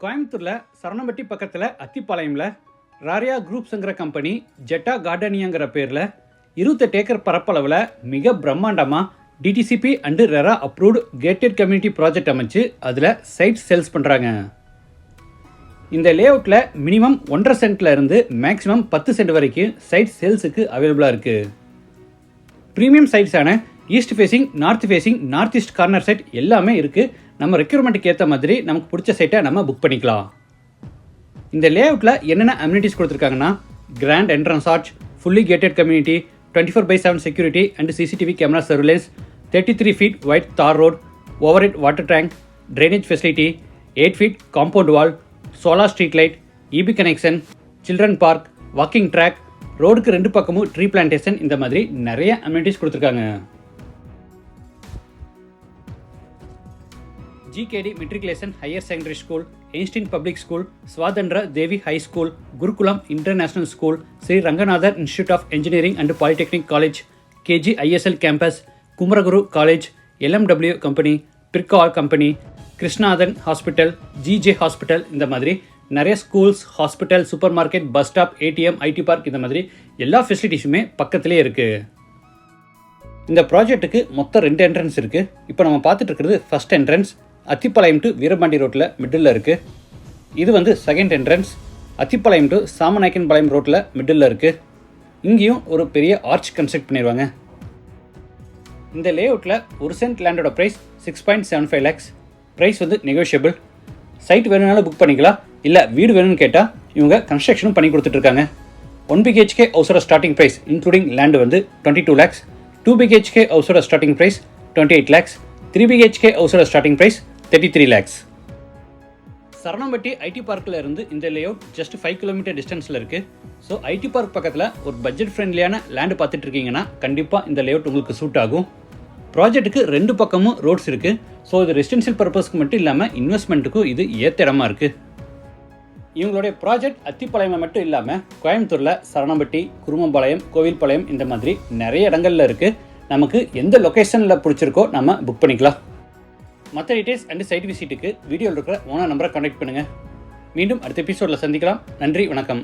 கோயம்புத்தூரில் சரணம்பட்டி பக்கத்தில் அத்திப்பாளையமில் ராரியா குரூப்ஸுங்கிற company Jeddah கார்டனியாங்கிற பேரில் இருபத்தெட்டு ஏக்கர் பரப்பளவில் மிக பிரம்மாண்டமாக DTCP and RERA approved gated community project அமைச்சு அதில் சைட் சேல்ஸ் பண்ணுறாங்க இந்த லேஅவுட்டில் மினிமம் ஒன்றரை சென்ட்ல இருந்து மேக்ஸிமம் பத்து சென்ட் வரைக்கும் சைட் சேல்ஸுக்கு அவைலபிளாக இருக்குது premium சைட்ஸான east facing north facing north east corner site எல்லாமே இருக்குது நம்ம ரெக்யூர்மெண்ட்டுக்கு ஏற்ற மாதிரி நமக்கு பிடிச்ச சைட்டை நம்ம புக் பண்ணிக்கலாம். இந்த லேஅவுட்டில் என்னென்ன அம்யூனிட்டிஸ் கொடுத்துருக்காங்கன்னா grand entrance arch fully gated community twenty four by seven security and CCTV camera surveillance thirty three feet white tar road overhead water tank drainage facility eight feet compound wall solar street light EB connection children park walking track ரோடுக்கு ரெண்டு பக்கமும் tree plantation இந்த மாதிரி நிறைய amenities கொடுத்துருக்காங்க. GKD matriculation higher secondary school Einstein public school Swathanthra Devi high school Gurukulam international school Sri Ranganathar institute of engineering and polytechnic college KG ISL campus Kumaraguru college LMW company Pricol company Krishnathan hospital GJ hospital இந்த மாதிரி நிறைய schools hospital supermarket bus stop ATM IT park இந்த மாதிரி எல்லா ஃபெசிலிட்டிஸுமே பக்கத்துலேயே இருக்குது இந்த ப்ராஜெக்ட்டுக்கு மொத்தம் ரெண்டு என்ட்ரன்ஸ் இருக்குது இப்போ நம்ம பார்த்துட்டு இருக்கிறது first entrance Athipalayam to Veerapandi ரோட்டில் மிடில் இருக்குது இது வந்து second entrance Athipalayam to Samanaickenpalayam ரோட்டில் மிடில் இருக்குது இங்கேயும் ஒரு பெரிய ஆர்ச் கன்ஸ்ட்ரக்ட் பண்ணிடுவாங்க இந்த லேஅவுட்டில் ஒரு cent லேண்டோட price six point seven five lakhs price வந்து நெகோஷியபிள் சைட் வேணும்னாலும் புக் பண்ணிக்கலாம். இல்லை வீடு வேணும்னு கேட்டால் இவங்க கன்ஸ்ட்ரக்ஷனும் பண்ணி கொடுத்துட்ருக்காங்க. ஒன் பிஹெச்கே ஹவுஸோட ஸ்டார்டிங் ப்ரைஸ் இன்க்ளூடிங் லேண்டு வந்து twenty two lakhs two BHK ஹவுஸோட starting price twenty eight lakhs three BHK ஹவுஸோட starting price thirty three lakhs Saranampatti IT பார்க்கில் இருந்து இந்த லேஅவுட் ஜஸ்ட் ஃபைவ் கிலோமீட்டர் டிஸ்டன்ஸில் இருக்குது ஸோ ஐடி பார்க் பக்கத்தில் ஒரு budget ஃப்ரெண்ட்லியான land பார்த்துட்டு இருக்கீங்கன்னா கண்டிப்பாக இந்த லேஅவுட் உங்களுக்கு சூட் ஆகும். ப்ராஜெக்ட்டுக்கு ரெண்டு பக்கமும் ரோட்ஸ் இருக்குது ஸோ இது ரெசிடென்ஷியல் பர்பஸ்க்கு மட்டும் இல்லாமல் இன்வெஸ்ட்மெண்ட்டுக்கும் இது ஏற்ற இடமா இருக்குது இவங்களுடைய ப்ராஜெக்ட் அத்திப்பாளையம் மட்டும் இல்லாமல் கோயம்புத்தூரில் சரணம்பட்டி குருமம்பாளையம் கோவில்பாளையம் இந்த மாதிரி நிறைய இடங்கள்ல இருக்குது நமக்கு எந்த லொக்கேஷனில் பிடிச்சிருக்கோ நம்ம புக் பண்ணிக்கலாம். மற்ற டீடைல்ஸ் அண்ட் சைட் விசிட்டுக்கு வீடியோவில் இருக்கிற ஓனா நம்பரை கான்டாக்ட் பண்ணுங்கள் மீண்டும் அடுத்த எபிசோடில் சந்திக்கலாம். நன்றி வணக்கம்.